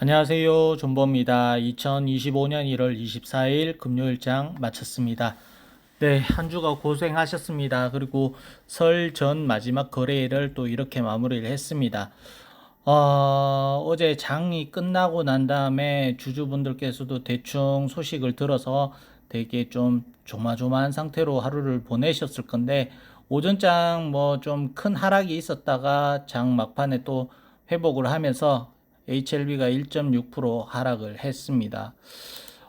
안녕하세요. 존버입니다. 2025년 1월 24일 금요일장 마쳤습니다. 네, 한 주가 고생하셨습니다. 그리고 설 전 마지막 거래일을 또 이렇게 마무리를 했습니다. 어, 어제 장이 끝나고 난 다음에 주주분들께서도 대충 소식을 들어서 되게 좀 조마조마한 상태로 하루를 보내셨을 건데, 오전장 뭐 좀 큰 하락이 있었다가 장 막판에 또 회복을 하면서 HLB가 1.6% 하락을 했습니다.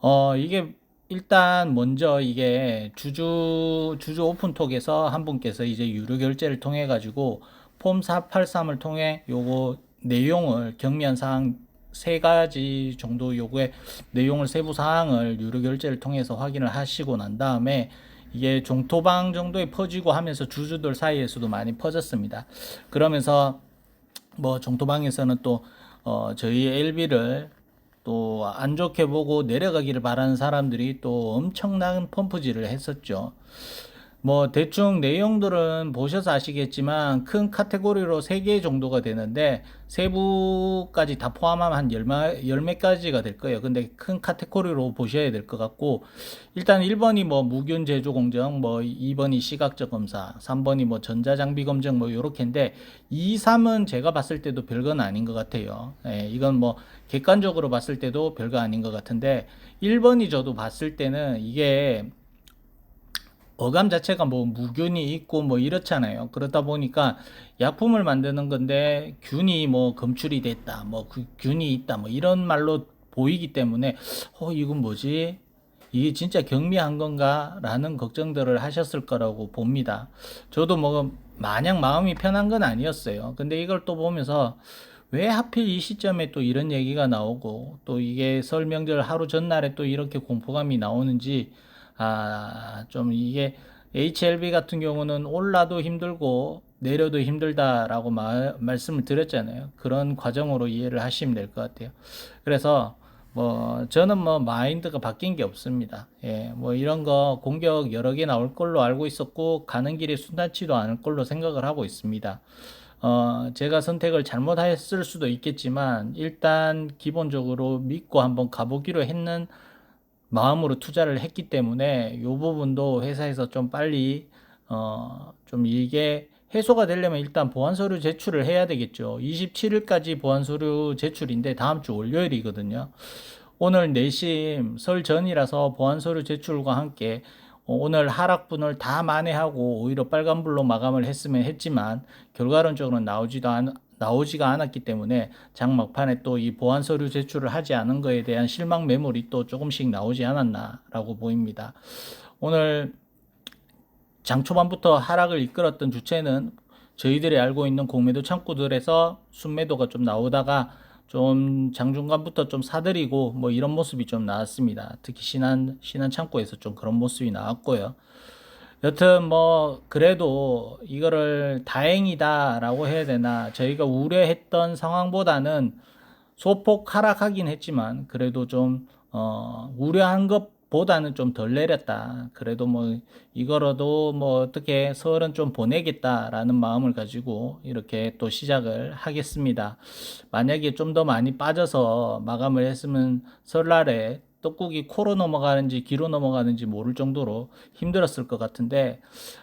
어, 이게 일단 먼저 이게 주주 주주 오픈톡에서 한 분께서 이제 유료 결제를 통해 가지고 폼 483을 통해 요거 내용을 경미한 사항 세 가지 정도 요구의 내용을 세부 사항을 유료 결제를 통해서 확인을 하시고 난 다음에 이게 종토방 정도에 퍼지고 하면서 주주들 사이에서도 많이 퍼졌습니다. 그러면서 뭐 정토방에서는 또 어, 저희 LB를 또 안 좋게 보고 내려가기를 바라는 사람들이 또 엄청난 펌프질을 했었죠. 뭐 대충 내용들은 보셔서 아시겠지만 큰 카테고리로 3개 정도가 되는데 세부까지 다 포함하면 한 열몇, 열몇 가지가 될 거예요. 근데 큰 카테고리로 보셔야 될 것 같고 일단 1번이 뭐 무균 제조 공정, 뭐 2번이 시각적 검사, 3번이 뭐 전자장비 검정 뭐 요렇게인데 2, 3은 제가 봤을 때도 별건 아닌 것 같아요. 예, 이건 뭐 객관적으로 봤을 때도 별거 아닌 것 같은데 1번이 저도 봤을 때는 이게 어감 자체가 뭐 무균이 있고 뭐 이렇잖아요. 그러다 보니까 약품을 만드는 건데 균이 뭐 검출이 됐다, 뭐 그 균이 있다, 뭐 이런 말로 보이기 때문에 어 이건 뭐지? 이게 진짜 경미한 건가라는 걱정들을 하셨을 거라고 봅니다. 저도 뭐 마냥 마음이 편한 건 아니었어요. 근데 이걸 또 보면서 왜 하필 이 시점에 또 이런 얘기가 나오고 또 이게 설 명절 하루 전날에 또 이렇게 공포감이 나오는지 아, 좀 이게 HLB 같은 경우는 올라도 힘들고 내려도 힘들다라고 말, 말씀을 드렸잖아요. 그런 과정으로 이해를 하시면 될 것 같아요. 그래서 뭐 저는 뭐 마인드가 바뀐 게 없습니다. 예, 뭐 이런 거 공격 여러 개 나올 걸로 알고 있었고 가는 길이 순탄치도 않을 걸로 생각을 하고 있습니다. 어, 제가 선택을 잘못했을 수도 있겠지만 일단 기본적으로 믿고 한번 가보기로 했는 마음으로 투자를 했기 때문에 이 부분도 회사에서 좀 빨리 어, 좀 이게 해소가 되려면 일단 보안 서류 제출을 해야 되겠죠. 27일까지 보안 서류 제출인데 다음 주 월요일이거든요. 오늘 내심 설 전이라서 보안 서류 제출과 함께 어, 오늘 하락분을 다 만회하고 오히려 빨간불로 마감을 했으면 했지만 결과론적으로 나오지도 않, 나오지가 않았기 때문에 장 막판에 또 이 보안 서류 제출을 하지 않은 거에 대한 실망 매물이 또 조금씩 나오지 않았나라고 보입니다. 오늘 장 초반부터 하락을 이끌었던 주체는 저희들이 알고 있는 공매도 창구들에서 순매도가 좀 나오다가 좀 장중간부터 좀 사들이고 뭐 이런 모습이 좀 나왔습니다. 특히 신한 신한 창구에서 좀 그런 모습이 나왔고요. 여튼 뭐 그래도 이거를 다행이다라고 해야 되나 저희가 우려했던 상황보다는 소폭 하락하긴 했지만 그래도 좀 어, 우려한 것보다는 좀 덜 내렸다. 그래도 뭐 이거라도 뭐 어떻게 설은 좀 보내겠다라는 마음을 가지고 이렇게 또 시작을 하겠습니다. 만약에 좀 더 많이 빠져서 마감을 했으면 설날에 떡국이 코로 넘어가는지 귀로 넘어가는지 모를 정도로 힘들었을 것 같은데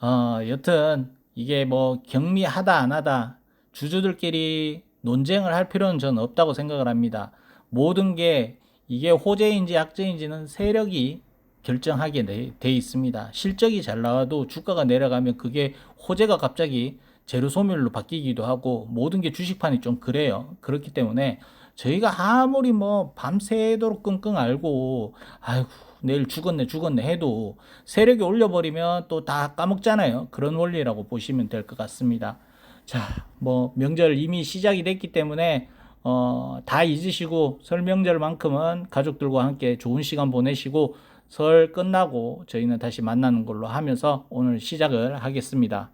어, 여튼 이게 뭐 경미하다 안 하다 주주들끼리 논쟁을 할 필요는 저는 없다고 생각을 합니다. 모든 게 이게 호재인지 악재인지는 세력이 결정하게 돼, 돼 있습니다. 실적이 잘 나와도 주가가 내려가면 그게 호재가 갑자기 재료 소멸로 바뀌기도 하고 모든 게 주식판이 좀 그래요. 그렇기 때문에 저희가 아무리 뭐 밤새도록 끙끙 앓고 아이고 내일 죽었네 죽었네 해도 세력이 올려버리면 또 다 까먹잖아요. 그런 원리라고 보시면 될 것 같습니다. 자, 뭐 명절 이미 시작이 됐기 때문에 어, 다 잊으시고 설 명절만큼은 가족들과 함께 좋은 시간 보내시고 설 끝나고 저희는 다시 만나는 걸로 하면서 오늘 시작을 하겠습니다.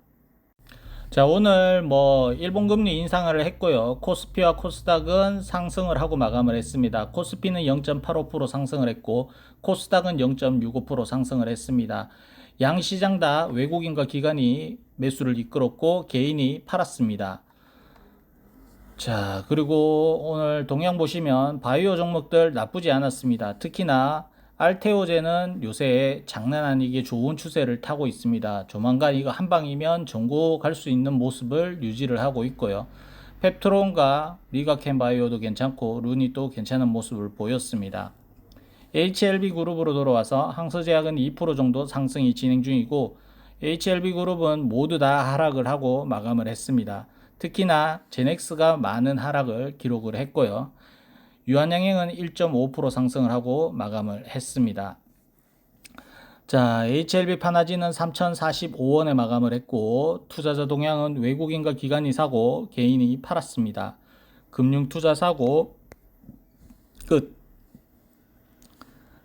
자, 오늘 뭐 일본 금리 인상을 했고요. 코스피와 코스닥은 상승을 하고 마감을 했습니다. 코스피는 0.85% 상승을 했고 코스닥은 0.65% 상승을 했습니다. 양 시장 다 외국인과 기관이 매수를 이끌었고 개인이 팔았습니다. 자, 그리고 오늘 동향 보시면 바이오 종목들 나쁘지 않았습니다. 특히나 알테오제는 요새 장난 아니게 좋은 추세를 타고 있습니다. 조만간 이거 한 방이면 전고 갈 수 있는 모습을 유지를 하고 있고요. 펩트론과 리가켄 바이오도 괜찮고 루니도 괜찮은 모습을 보였습니다. HLB 그룹으로 돌아와서 항서제약은 2% 정도 상승이 진행 중이고 HLB 그룹은 모두 다 하락을 하고 마감을 했습니다. 특히나 제넥스가 많은 하락을 기록을 했고요. 유한양행은 1.5% 상승을 하고 마감을 했습니다. 자, HLB 파나지는 3,045원에 마감을 했고 투자자 동향은 외국인과 기관이 사고 개인이 팔았습니다. 금융 투자 사고 끝.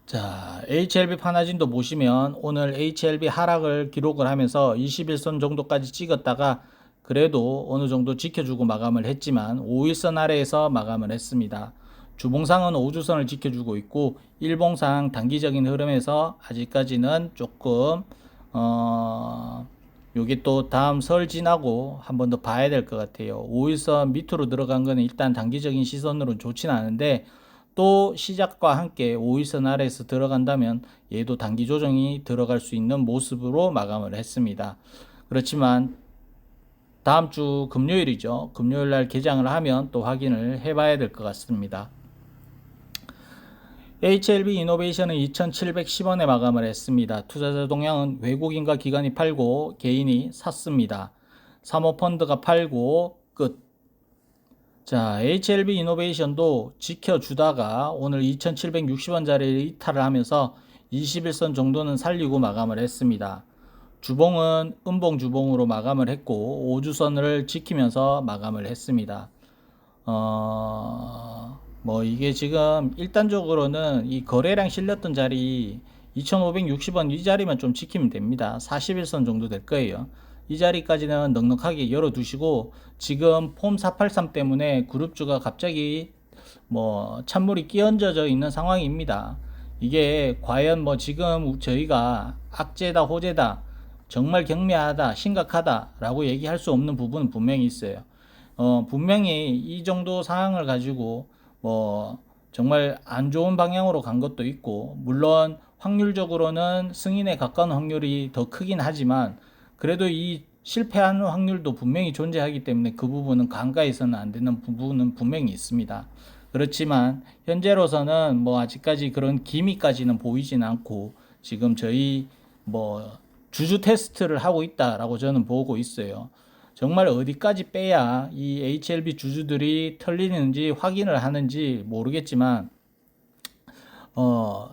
자, HLB 파나진도 보시면 오늘 HLB 하락을 기록을 하면서 21선 정도까지 찍었다가 그래도 어느 정도 지켜주고 마감을 했지만 5일선 아래에서 마감을 했습니다. 주봉상은 5주선을 지켜주고 있고 일봉상 단기적인 흐름에서 아직까지는 조금 어 요게 또 다음 설 지나고 한 번 더 봐야 될 것 같아요. 5일선 밑으로 들어간 거는 일단 단기적인 시선으로는 좋지는 않은데 또 시작과 함께 5일선 아래에서 들어간다면 얘도 단기 조정이 들어갈 수 있는 모습으로 마감을 했습니다. 그렇지만 다음 주 금요일이죠. 금요일 날 개장을 하면 또 확인을 해봐야 될 것 같습니다. HLB 이노베이션은 2,710원에 마감을 했습니다. 투자자 동향은 외국인과 기관이 팔고 개인이 샀습니다. 사모펀드가 팔고 끝. 자, HLB 이노베이션도 지켜주다가 오늘 2,760원짜리 이탈을 하면서 21선 정도는 살리고 마감을 했습니다. 주봉은 음봉 주봉으로 마감을 했고 5주선을 지키면서 마감을 했습니다. 어, 뭐 이게 지금 일단적으로는 이 거래량 실렸던 자리 2560원 이 자리만 좀 지키면 됩니다. 41선 정도 될 거예요. 이 자리까지는 넉넉하게 열어두시고 지금 폼 483 때문에 그룹주가 갑자기 뭐 찬물이 끼얹어져 있는 상황입니다. 이게 과연 뭐 지금 저희가 악재다 호재다 정말 경미하다 심각하다 라고 얘기할 수 없는 부분은 분명히 있어요. 어, 분명히 이 정도 상황을 가지고 뭐 정말 안 좋은 방향으로 간 것도 있고 물론 확률적으로는 승인에 가까운 확률이 더 크긴 하지만 그래도 이 실패하는 확률도 분명히 존재하기 때문에 그 부분은 간과해서는 안 되는 부분은 분명히 있습니다. 그렇지만 현재로서는 뭐 아직까지 그런 기미까지는 보이진 않고 지금 저희 뭐 주주 테스트를 하고 있다라고 저는 보고 있어요. 정말 어디까지 빼야 이 HLB 주주들이 털리는지 확인을 하는지 모르겠지만 어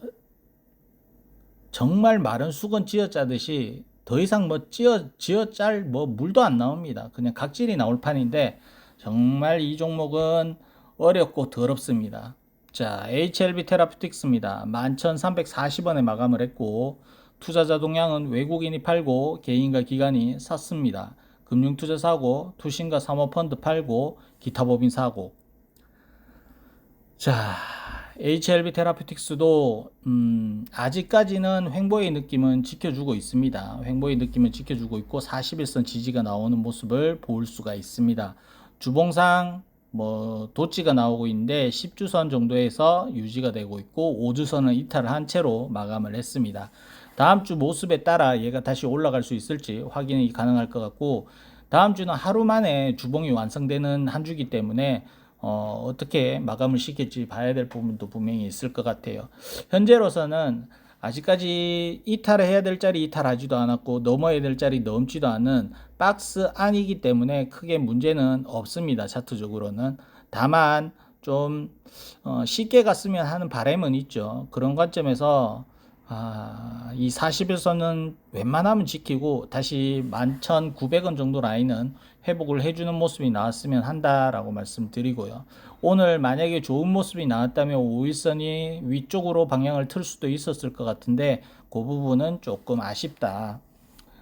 정말 마른 수건 쥐어짜듯이 더 이상 뭐 쥐어 쥐어짤 뭐 물도 안 나옵니다. 그냥 각질이 나올 판인데 정말 이 종목은 어렵고 더럽습니다. 자, HLB 테라피틱스입니다. 11,340원에 마감을 했고 투자자 동향은 외국인이 팔고 개인과 기관이 샀습니다. 금융투자 사고, 투신과 사모펀드 팔고, 기타 법인 사고. 자, HLB 테라피틱스도 음, 아직까지는 횡보의 느낌은 지켜주고 있습니다. 횡보의 느낌은 지켜주고 있고 41선 지지가 나오는 모습을 볼 수가 있습니다. 주봉상 뭐 도치가 나오고 있는데 10주선 정도에서 유지가 되고 있고 5주선은 이탈을 한 채로 마감을 했습니다. 다음 주 모습에 따라 얘가 다시 올라갈 수 있을지 확인이 가능할 것 같고 다음 주는 하루 만에 주봉이 완성되는 한 주기 때문에 어, 어떻게 마감을 시킬지 봐야 될 부분도 분명히 있을 것 같아요. 현재로서는 아직까지 이탈을 해야 될 자리 이탈하지도 않았고 넘어야 될 자리 넘지도 않은 박스 안이기 때문에 크게 문제는 없습니다. 차트적으로는 다만 좀 어, 쉽게 갔으면 하는 바람은 있죠. 그런 관점에서 아, 이 41선은 웬만하면 지키고 다시 11,900원 정도 라인은 회복을 해주는 모습이 나왔으면 한다라고 말씀드리고요. 오늘 만약에 좋은 모습이 나왔다면 5일선이 위쪽으로 방향을 틀 수도 있었을 것 같은데 그 부분은 조금 아쉽다.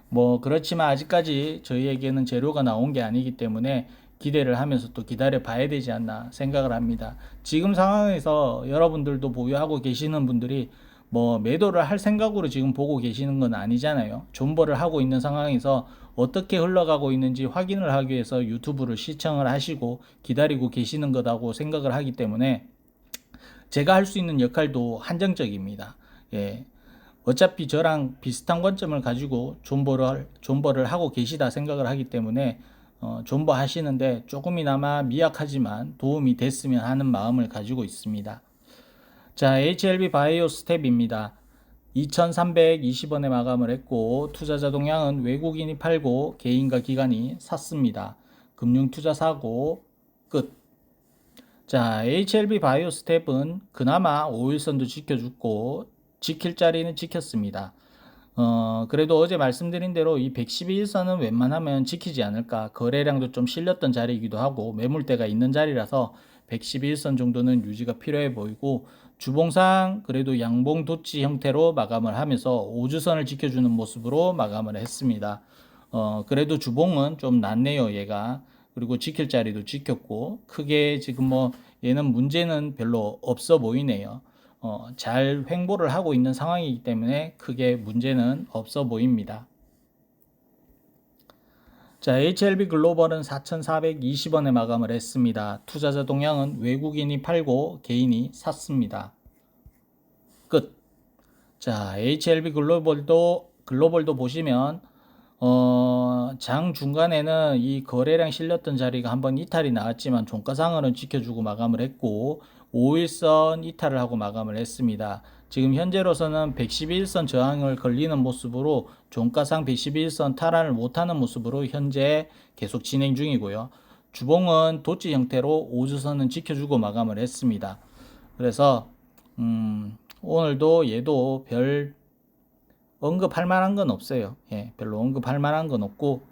뭐 그렇지만 아직까지 저희에게는 재료가 나온 게 아니기 때문에 기대를 하면서 또 기다려 봐야 되지 않나 생각을 합니다. 지금 상황에서 여러분들도 보유하고 계시는 분들이 뭐 매도를 할 생각으로 지금 보고 계시는 건 아니잖아요. 존버를 하고 있는 상황에서 어떻게 흘러가고 있는지 확인을 하기 위해서 유튜브를 시청을 하시고 기다리고 계시는 거다고 생각을 하기 때문에 제가 할 수 있는 역할도 한정적입니다. 예. 어차피 저랑 비슷한 관점을 가지고 존버를 존버를 하고 계시다 생각을 하기 때문에 어, 존버 하시는데 조금이나마 미약하지만 도움이 됐으면 하는 마음을 가지고 있습니다. 자, HLB 바이오 스텝입니다. 2,320원에 마감을 했고 투자자 동향은 외국인이 팔고 개인과 기관이 샀습니다. 금융 투자 사고 끝. 자, HLB 바이오 스텝은 그나마 5일선도 지켜줬고 지킬 자리는 지켰습니다. 어, 그래도 어제 말씀드린 대로 이 112일선은 웬만하면 지키지 않을까. 거래량도 좀 실렸던 자리이기도 하고 매물대가 있는 자리라서 112일선 정도는 유지가 필요해 보이고 주봉상 그래도 양봉 도치 형태로 마감을 하면서 5주선을 지켜주는 모습으로 마감을 했습니다. 어, 그래도 주봉은 좀 낫네요, 얘가. 그리고 지킬 자리도 지켰고 크게 지금 뭐 얘는 문제는 별로 없어 보이네요. 어, 잘 횡보를 하고 있는 상황이기 때문에 크게 문제는 없어 보입니다. 자, HLB 글로벌은 4,420원에 마감을 했습니다. 투자자 동향은 외국인이 팔고 개인이 샀습니다. 끝. 자, HLB 글로벌도 글로벌도 보시면 어, 장 중간에는 이 거래량 실렸던 자리가 한번 이탈이 나왔지만 종가상으로는 지켜주고 마감을 했고 5일선 이탈을 하고 마감을 했습니다. 지금 현재로서는 111선 저항을 걸리는 모습으로 종가상 111선 탈환을 못하는 모습으로 현재 계속 진행 중이고요. 주봉은 도치 형태로 5주선은 지켜주고 마감을 했습니다. 그래서 음, 오늘도 얘도 별 언급할 만한 건 없어요. 예, 별로 언급할 만한 건 없고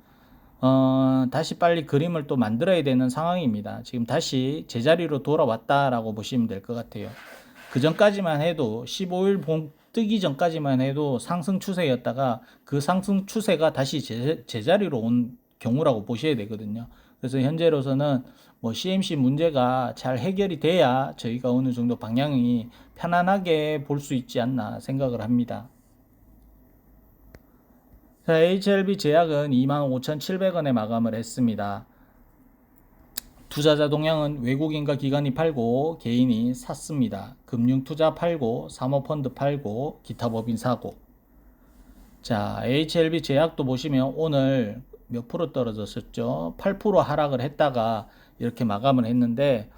어, 다시 빨리 그림을 또 만들어야 되는 상황입니다. 지금 다시 제자리로 돌아왔다라고 보시면 될 것 같아요. 그 전까지만 해도 15일 봉 뜨기 전까지만 해도 상승 추세였다가 그 상승 추세가 다시 제, 제자리로 온 경우라고 보셔야 되거든요. 그래서 현재로서는 뭐 CMC 문제가 잘 해결이 돼야 저희가 어느 정도 방향이 편안하게 볼 수 있지 않나 생각을 합니다. 자, HLB 제약은 25,700원에 마감을 했습니다. 투자자 동향은 외국인과 기관이 팔고 개인이 샀습니다. 금융투자 팔고 사모펀드 팔고 기타 법인 사고. 자, HLB 제약도 보시면 오늘 몇 프로 떨어졌었죠? 8% 하락을 했다가 이렇게 마감을 했는데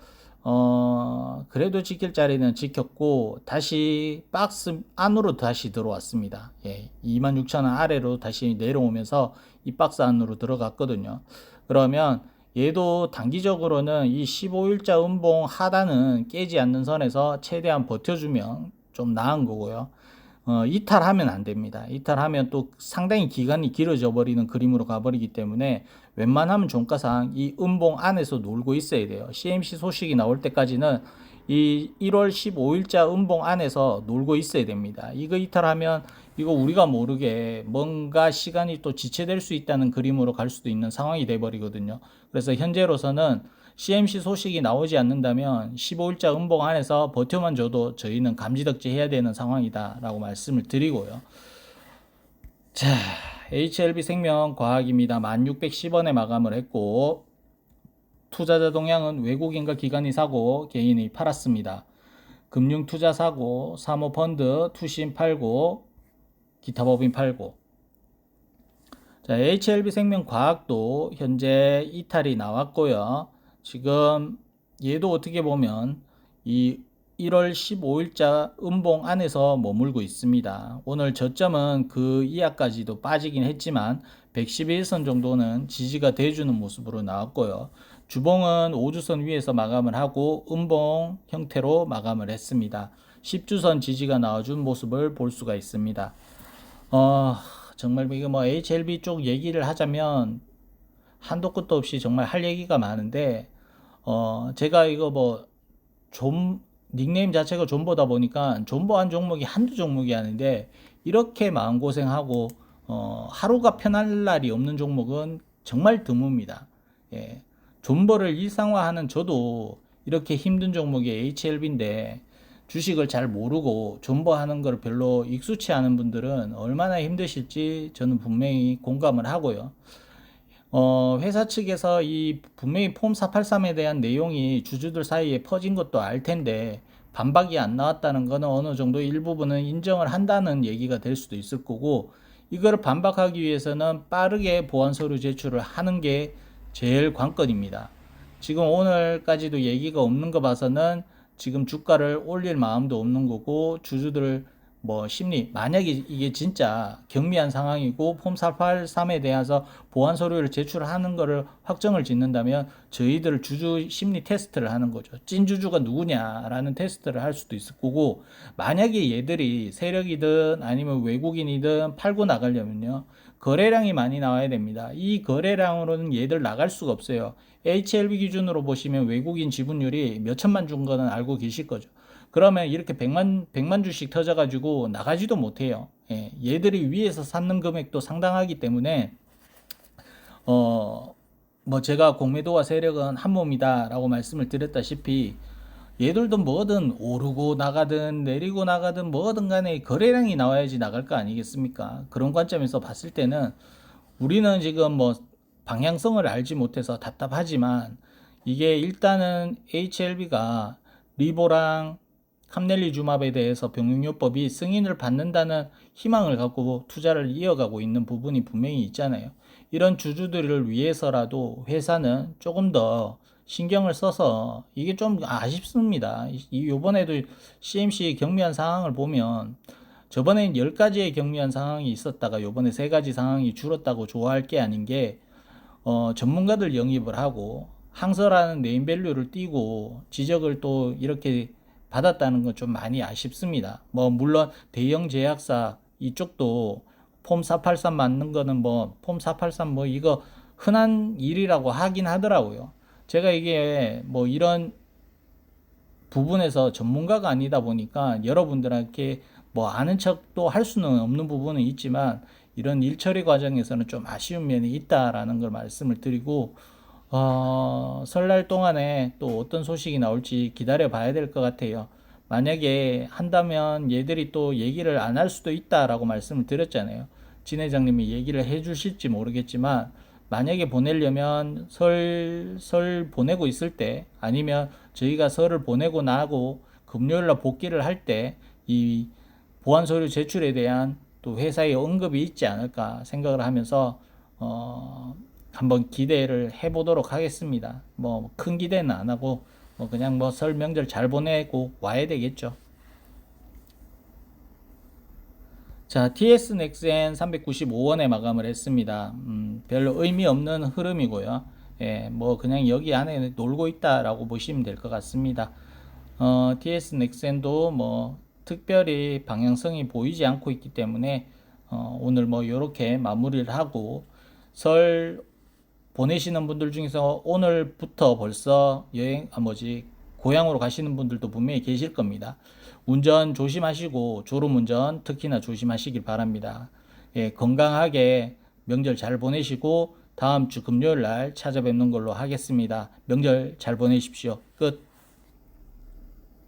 어, 그래도 지킬 자리는 지켰고, 다시 박스 안으로 다시 들어왔습니다. 예, 26,000원 아래로 다시 내려오면서 이 박스 안으로 들어갔거든요. 그러면 얘도 단기적으로는 이 15일자 음봉 하단은 깨지 않는 선에서 최대한 버텨주면 좀 나은 거고요. 어, 이탈하면 안 됩니다. 이탈하면 또 상당히 기간이 길어져 버리는 그림으로 가버리기 때문에 웬만하면 종가상 이 음봉 안에서 놀고 있어야 돼요. CMC 소식이 나올 때까지는 이 1월 15일자 음봉 안에서 놀고 있어야 됩니다. 이거 이탈하면 이거 우리가 모르게 뭔가 시간이 또 지체될 수 있다는 그림으로 갈 수도 있는 상황이 돼 버리거든요. 그래서 현재로서는 CMC 소식이 나오지 않는다면 15일자 음봉 안에서 버텨만 줘도 저희는 감지덕지 해야 되는 상황이다라고 말씀을 드리고요. 자, HLB 생명 과학입니다. 1610원에 마감을 했고 투자자 동향은 외국인과 기관이 사고 개인이 팔았습니다. 금융 투자 사고, 사모펀드 투신 팔고 기타 법인 팔고 자, HLB 생명 과학도 현재 이탈이 나왔고요. 지금 얘도 어떻게 보면 이 1월 15일자 음봉 안에서 머물고 있습니다. 오늘 저점은 그 이하까지도 빠지긴 했지만 111선 정도는 지지가 돼주는 모습으로 나왔고요. 주봉은 5주선 위에서 마감을 하고 음봉 형태로 마감을 했습니다. 10주선 지지가 나와준 모습을 볼 수가 있습니다. 어, 정말 이거 뭐 HLB 쪽 얘기를 하자면 한도 끝도 없이 정말 할 얘기가 많은데 어, 제가 이거 뭐 좀 닉네임 자체가 존버다 보니까 존버 한 종목이 한두 종목이 아닌데 이렇게 마음고생하고 어, 하루가 편할 날이 없는 종목은 정말 드뭅니다. 예. 존버를 일상화하는 저도 이렇게 힘든 종목이 HLB인데 주식을 잘 모르고 존버하는 걸 별로 익숙치 않은 분들은 얼마나 힘드실지 저는 분명히 공감을 하고요. 어, 회사 측에서 이 분명히 폼 483에 대한 내용이 주주들 사이에 퍼진 것도 알 텐데 반박이 안 나왔다는 거는 어느 정도 일부분은 인정을 한다는 얘기가 될 수도 있을 거고 이거를 반박하기 위해서는 빠르게 보완 서류 제출을 하는 게 제일 관건입니다. 지금 오늘까지도 얘기가 없는 거 봐서는 지금 주가를 올릴 마음도 없는 거고 주주들 뭐 심리 만약에 이게 진짜 경미한 상황이고 폼 483에 대해서 보완 서류를 제출하는 거를 확정을 짓는다면 저희들 주주 심리 테스트를 하는 거죠. 찐 주주가 누구냐라는 테스트를 할 수도 있을 거고 만약에 얘들이 세력이든 아니면 외국인이든 팔고 나가려면요. 거래량이 많이 나와야 됩니다. 이 거래량으로는 얘들 나갈 수가 없어요. HLB 기준으로 보시면 외국인 지분율이 몇 천만 준 거는 알고 계실 거죠. 그러면 이렇게 100만, 100만 주씩 터져 가지고 나가지도 못해요. 예, 얘들이 위에서 샀는 금액도 상당하기 때문에, 어, 뭐 제가 공매도와 세력은 한 몸이다라고 말씀을 드렸다시피, 얘들도 뭐든 오르고 나가든 내리고 나가든 뭐든 간에 거래량이 나와야지 나갈 거 아니겠습니까? 그런 관점에서 봤을 때는 우리는 지금 뭐 방향성을 알지 못해서 답답하지만 이게 일단은 HLB가 리보랑 캄넬리주맙에 대해서 병용요법이 승인을 받는다는 희망을 갖고 투자를 이어가고 있는 부분이 분명히 있잖아요. 이런 주주들을 위해서라도 회사는 조금 더 신경을 써서 이게 좀 아쉽습니다. 이 요번에도 CMC 경미한 상황을 보면 저번엔 10가지의 경미한 상황이 있었다가 요번에 3가지 상황이 줄었다고 좋아할 게 아닌 게 어, 전문가들 영입을 하고 항서라는 네임밸류를 띄고 지적을 또 이렇게 받았다는 건 좀 많이 아쉽습니다. 뭐 물론 대형 제약사 이쪽도 폼 483 맞는 거는 뭐 폼 483 뭐 이거 흔한 일이라고 하긴 하더라고요. 제가 이게 뭐 이런 부분에서 전문가가 아니다 보니까 여러분들한테 뭐 아는 척도 할 수는 없는 부분은 있지만 이런 일 처리 과정에서는 좀 아쉬운 면이 있다라는 걸 말씀을 드리고 어, 설날 동안에 또 어떤 소식이 나올지 기다려 봐야 될 것 같아요. 만약에 한다면 얘들이 또 얘기를 안 할 수도 있다라고 말씀을 드렸잖아요. 진 회장님이 얘기를 해 주실지 모르겠지만 만약에 보내려면 설, 설 보내고 있을 때 아니면 저희가 설을 보내고 나고 금요일 날 복귀를 할 때 이 보안 서류 제출에 대한 또 회사의 언급이 있지 않을까 생각을 하면서 어, 한번 기대를 해보도록 하겠습니다. 뭐 큰 기대는 안 하고 뭐 그냥 뭐 설 명절 잘 보내고 와야 되겠죠. 자, TS 넥센 395원에 마감을 했습니다. 음, 별로 의미 없는 흐름이고요. 예, 뭐 그냥 여기 안에 놀고 있다라고 보시면 될 것 같습니다. 어, TS 넥센도 뭐 특별히 방향성이 보이지 않고 있기 때문에 어, 오늘 뭐 이렇게 마무리를 하고 설 보내시는 분들 중에서 오늘부터 벌써 여행 아 뭐지 고향으로 가시는 분들도 분명히 계실 겁니다. 운전 조심하시고 졸음 운전 특히나 조심하시길 바랍니다. 예, 건강하게 명절 잘 보내시고 다음 주 금요일 날 찾아뵙는 걸로 하겠습니다. 명절 잘 보내십시오. 끝.